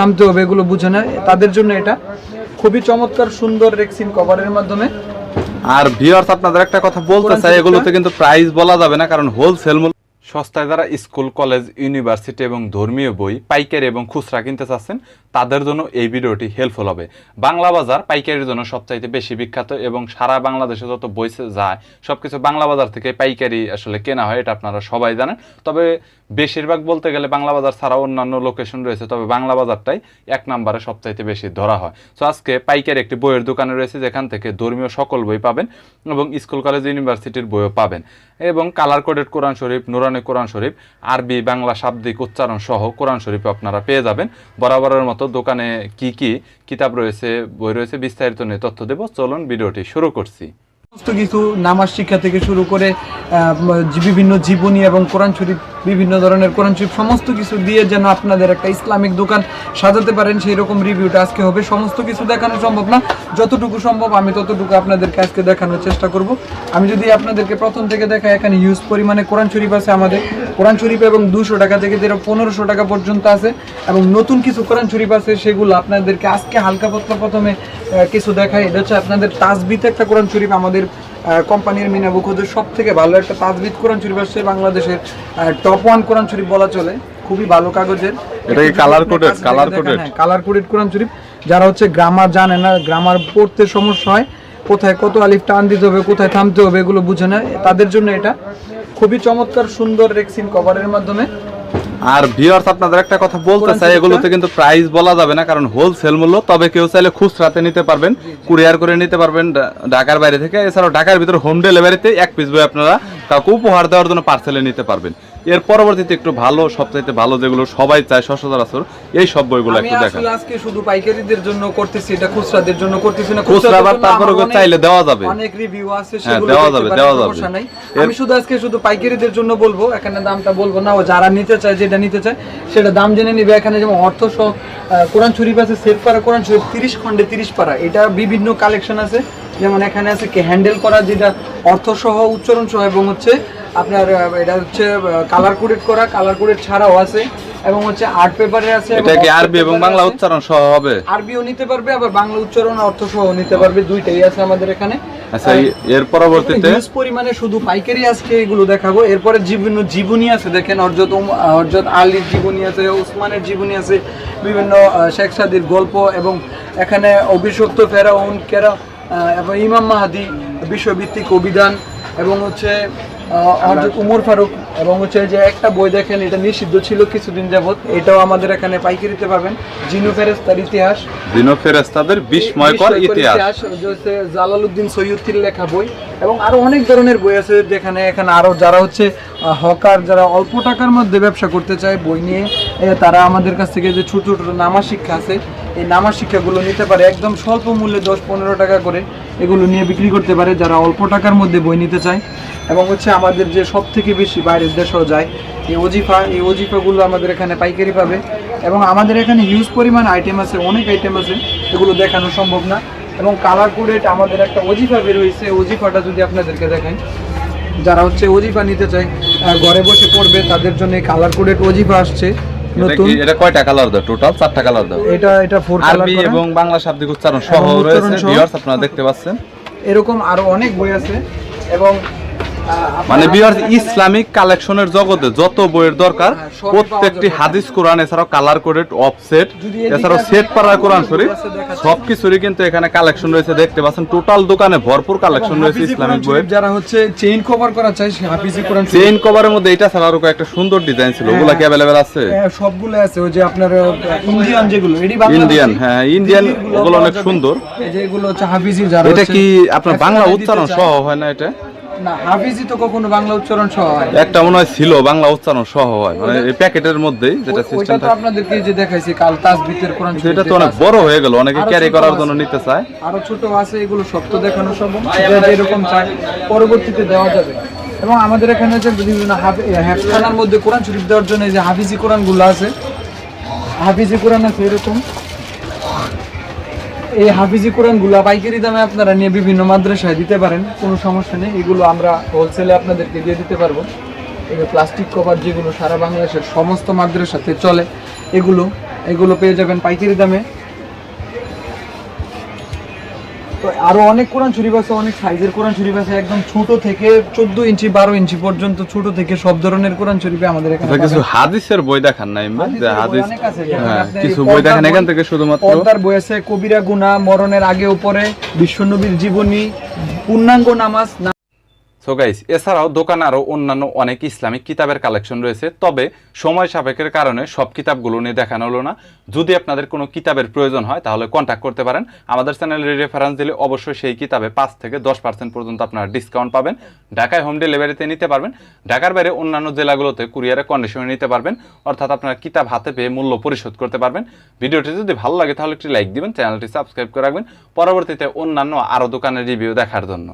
থামতে হবে এগুলো বুঝে না তাদের জন্য এটা খুবই চমৎকার সুন্দর রেক্সিন কভারের মাধ্যমে। আর ভিউয়ার্স আপনাদের একটা কথা বলতে চাই এগুলোতে কিন্তু প্রাইস বলা যাবে না কারণ হোলসেল মূল্য সস্তায় যারা স্কুল, কলেজ, ইউনিভার্সিটি এবং ধর্মীয় বই, পাইকারি এবং খুচরা কিনতে চাচ্ছেন, তাদের জন্য এই ভিডিওটি হেল্পফুল হবে। বাংলা বাজার পাইকারির জন্য সবচাইতে বেশি বিখ্যাত এবং সারা বাংলাদেশে যত বই যায়, সবকিছু বাংলা বাজার থেকে পাইকারি আসলে কেনা হয়, এটা আপনারা সবাই জানেন। তবে বেশিরভাগ বলতে গেলে বাংলা বাজার ছাড়াও অন্যান্য লোকেশন রয়েছে, তবে বাংলা বাজারটাই এক নম্বরে সবচাইতে বেশি ধরা হয়। সো আজকে পাইকারি একটি বইয়ের দোকানে রয়েছে, যেখান থেকে ধর্মীয় সকল বই পাবেন এবং স্কুল, কলেজ, ইউনিভার্সিটির বইও পাবেন। এবং কালার কোডেড কোরআন শরীফ নুরানি কোরআন শরীফ, আরবি, বাংলা শাব্দিক উচ্চারণ সহ কোরআন শরীফ আপনারা পেয়ে যাবেন। বরাবরের মতো দোকানে কি কি কিতাব রয়েছে, বই রয়েছে, বিস্তারিত নিয়ে তথ্য দেব। চলুন ভিডিওটি শুরু করছি। সমস্ত কিছু নামাজ শিক্ষা থেকে শুরু করে বিভিন্ন জীবনী এবং কোরআন শরীফ বিভিন্ন ধরনের কোরআন শরীফ সমস্ত কিছু দিয়ে যেন আপনাদের একটা ইসলামিক দোকান সাজাতে পারেন সেই রকম রিভিউটা আজকে হবে। সমস্ত কিছু দেখানো সম্ভব না। যতটুকু সম্ভব আমি ততটুকু আপনাদেরকে আজকে দেখানোর চেষ্টা করব। আমি যদি আপনাদেরকে প্রথম থেকে দেখাই, এখানে ইউজ পরিমাণে কোরআন শরীফ আছে আমাদের। কোরআন শরীফ এবং দুশো টাকা থেকে যেটা পনেরোশো টাকা পর্যন্ত আছে। এবং নতুন কিছু কোরআন শরীফ আছে, সেগুলো আপনাদেরকে আজকে হালকা পাতলা প্রথমে কিছু দেখায় এটা হচ্ছে আপনাদের তাজবিতে একটা কোরআন শরীফ আমাদের কোম্পানির মিনা বুকুদের সব থেকে ভালো একটা তাজবিদ কোরআন শরীফ আসছে বাংলাদেশের টপ ওয়ান কোরআন শরীফ বলা চলে। খুবই ভালো কাগজের। এটা কি color coded? Color coded? Colour coded কোরআন শরীফ। যারা হচ্ছে গ্রামার জানে না গ্রামার পড়তে সমস্যা হয় কোথায় কত আলিফ টান দিতে হবে কোথায় থামতে হবে এগুলো বুঝে না তাদের জন্য এটা খুবই চমৎকার সুন্দর রেক্সিন কভারের মাধ্যমে। আর ভিউয়ার্স আপনাদের একটা কথা বলতে চাই এগুলোতে কিন্তু প্রাইস বলা যাবে না কারণ হোলসেল মূল্য তবে কেউ চাইলে খুচরাতে নিতে পারবেন কুরিয়ার করে নিতে পারবেন ঢাকার বাইরে থেকে। এছাড়াও ঢাকার ভিতরে হোম ডেলিভারিতে এক পিস বই আপনারা কাউকে উপহার দেওয়ার জন্য পার্সেলে নিতে পারবেন। এর পরবর্তীতে একটু ভালো সবচাইতে ভালো যেগুলো সবাই চায় সচরাচর এই সব বইগুলো একটু দেখান। আজকে শুধু পাইকারিদের জন্য করতেছি এটা খুচরাদের জন্য করতেছি না। খুচরা আবার তারপরে চাইলে দেওয়া যাবে। অনেক রিভিউ আছে হ্যাঁ, সেগুলো দেওয়া যাবে, দেওয়া যাবে। আমি শুধু আজকে শুধু পাইকারিদের জন্য বলব এখানে দামটা বলব না ও যারা নিতে চায় যেটা নিতে চায় সেটা দাম জেনে নিবে। এখানে যেমন অর্থ কোরআন শরীফ আছে সেট পারা কোরআন শরীফ তিরিশ খন্ডে তিরিশ পারা এটা বিভিন্ন কালেকশন আছে। যেমন এখানে আছে কি হ্যান্ডেল করা যেটা অর্থ সহ উচ্চারণ সহ এবং হচ্ছে আপনার এটা হচ্ছে কালার কোডেড করা কালার কোডেড ছাড়াও আছে এবং হচ্ছে আর্ট পেপারে আছে এটা কি আরবি এবং বাংলা উচ্চারণ সহ হবে? আরবিও নিতে পারবে আবার বাংলা উচ্চারণ অর্থ সহ নিতে পারবে দুইটাই আছে আমাদের এখানে। আচ্ছা এর পরবর্তীতে? হিউজ পরিমাণে শুধু পাইকারি আজকে এগুলো দেখাবো। এরপরে বিভিন্ন জীবনী আছে দেখেন অর্জত উম- অর্জত আলীর জীবনী আছে ওসমানের জীবনী আছে বিভিন্ন শেখ সাদির গল্প এবং এখানে অভিশপ্ত ফেরাউন কেরা এবং ইমাম মাহাদি বিশ্বভিত্তিক অভিধান এবং হচ্ছে উমর ফারুক এবং হচ্ছে যে একটা বই দেখেন এটা নিষিদ্ধ ছিল কিছুদিন যাবত এটাও আমাদের এখানে পাইকারিতে পাবেন। জিনু ফেরেস্তার ইতিহাস। দিনো ফেরেস্তাদের বিস্ময়কর ইতিহাস। হচ্ছে জালালউদ্দিন সৈয়দটির লেখা বই এবং আরও অনেক ধরনের বই আছে যেখানে এখানে আরও যারা হচ্ছে হকার যারা অল্প টাকার মধ্যে ব্যবসা করতে চায় বই নিয়ে তারা আমাদের কাছ থেকে যে ছোট ছোট নামা শিক্ষা আছে এই নামা শিক্ষাগুলো নিতে পারে, একদম স্বল্প মূল্যে দশ পনেরো টাকা করে এগুলো নিয়ে বিক্রি করতে পারে যারা অল্প টাকার মধ্যে বই নিতে চায়। এবং হচ্ছে আমাদের যে সব থেকে বেশি বাইরের দেশেও যায়, এই অজিফা এই ওজিফাগুলো আমাদের এখানে পাইকারি পাবে। এবং আমাদের এখানে হিউজ পরিমাণ আইটেম আছে, অনেক আইটেম আছে, এগুলো দেখানো সম্ভব না। এবং কালার কোডেড আমাদের একটা অজিফা বের হয়েছে ওজিফাটা যদি আপনাদেরকে দেখাই। যারা হচ্ছে ওজিফা নিতে চায় ঘরে বসে পড়বে, তাদের জন্য কালার কোডেড ওজিফা আসছে। নতুন? এটা কয়টা কালার দাও? টোটাল চারটা কালার দাও। এটা এটা ফোর কালার আরবি এবং বাংলা শাব্দিক উচ্চারণ সহ রয়েছে। ভিউয়ার্স আপনারা দেখতে পাচ্ছেন। এরকম আরও অনেক বই আছে। এবং মানে ভিউয়ার্স ইসলামিক কালেকশনের জগতে যত বইয়ের দরকার হ্যাঁ, প্রত্যেকটি হাদিস কোরআন এছাড়াও কালার কোডেড অফসেট এছাড়াও সেট পাড়া কোরআন শরীফ সবকিছুরই কিন্তু এখানে কালেকশন রয়েছে দেখতে পাচ্ছেন টোটাল দোকানে ভরপুর কালেকশন রয়েছে ইসলামিক বইয়ের। যারা হচ্ছে চেইন কভার করা চাই হাফিজি কোরআন চেইন কভারের মধ্যে এটা ছাড়া আরও একটা সুন্দর ডিজাইন ছিল ওগুলা কি অ্যাভেলেবেল আছে? হ্যাঁ, সবগুলো আছে ওই যে আপনার ইন্ডিয়ান যেগুলো এটি বাংলাদেশি। ইন্ডিয়ান হ্যাঁ ইন্ডিয়ান ওগুলো অনেক সুন্দর। এই যে এগুলো হচ্ছে হাফিজি যারা এটা কি আপনার বাংলা উচ্চারণ সহ হয় না এটা? না হাফিজি তো কখনো বাংলা উচ্চারণ সহ হয়। একটা মনে হয় ছিল বাংলা উচ্চারণ সহ হয়। মানে এই প্যাকেটের মধ্যেই যেটা ওই- ওইটা সিস্টেম তো আপনাদেরকে যে দেখাইছি কাল কোরআন এটা তো অনেক বড় হয়ে গেল অনেকে ক্যারি করার জন্য নিতে চায়। আরও ছোট আছে এগুলো সব তো দেখানো সম্ভব যেরকম চায় পরবর্তীতে দেওয়া যাবে। এবং আমাদের এখানে যে বিভিন্ন মধ্যে কোরআন শরীফ দেওয়ার জন্য যে হাফিজি আছে হাফিজি কোরআন আছে এরকম। এই হাফিজি কোরআনগুলো পাইকারি দামে আপনারা নিয়ে বিভিন্ন মাদ্রাসায় দিতে পারেন, কোনো সমস্যা নেই। এগুলো আমরা হোলসেলে আপনাদেরকে দিয়ে দিতে পারব। যে প্লাস্টিক কভার যেগুলো সারা বাংলাদেশের সমস্ত মাদ্রাসাতে চলে, এগুলো এগুলো পেয়ে যাবেন পাইকারি দামে। তো আরও অনেক কোরআন শরীফ আছে অনেক সাইজের কোরআন শরীফ আছে একদম ছোট থেকে চোদ্দ ইঞ্চি বারো ইঞ্চি পর্যন্ত ছোট থেকে সব ধরনের কোরআন শরীফে আমাদের এখানে কিছু হাদিসের বই দেখান না ইমরান? যে হাদিসের বই হাদিস হ্যাঁ কিছু বই দেখান এখান থেকে শুধুমাত্র পর্দার বই আছে কবিরা গুনা মরণের আগে উপরে বিশ্বনবীর জীবনী পূর্ণাঙ্গ নামাজ সো গাইস এছাড়াও দোকান আরও অন্যান্য অনেক ইসলামিক কিতাবের কালেকশন রয়েছে, তবে সময় সাপেক্ষের কারণে সব কিতাবগুলো নিয়ে দেখানো হলো না। যদি আপনাদের কোনো কিতাবের প্রয়োজন হয়, তাহলে কন্ট্যাক্ট করতে পারেন। আমাদের চ্যানেলের রেফারেন্স দিলে অবশ্যই সেই কিতাবে পাঁচ থেকে দশ পার্সেন্ট পর্যন্ত আপনারা ডিসকাউন্ট পাবেন। ঢাকায় হোম ডেলিভারিতে নিতে পারবেন। ঢাকার বাইরে অন্যান্য জেলাগুলোতে কুরিয়ারে কন্ডিশনে নিতে পারবেন। অর্থাৎ আপনারা কিতাব হাতে পেয়ে মূল্য পরিশোধ করতে পারবেন। ভিডিওটি যদি ভালো লাগে, তাহলে একটি লাইক দিবেন চ্যানেলটি সাবস্ক্রাইব করে রাখবেন। পরবর্তীতে অন্যান্য আরও দোকানের রিভিউ দেখার জন্য।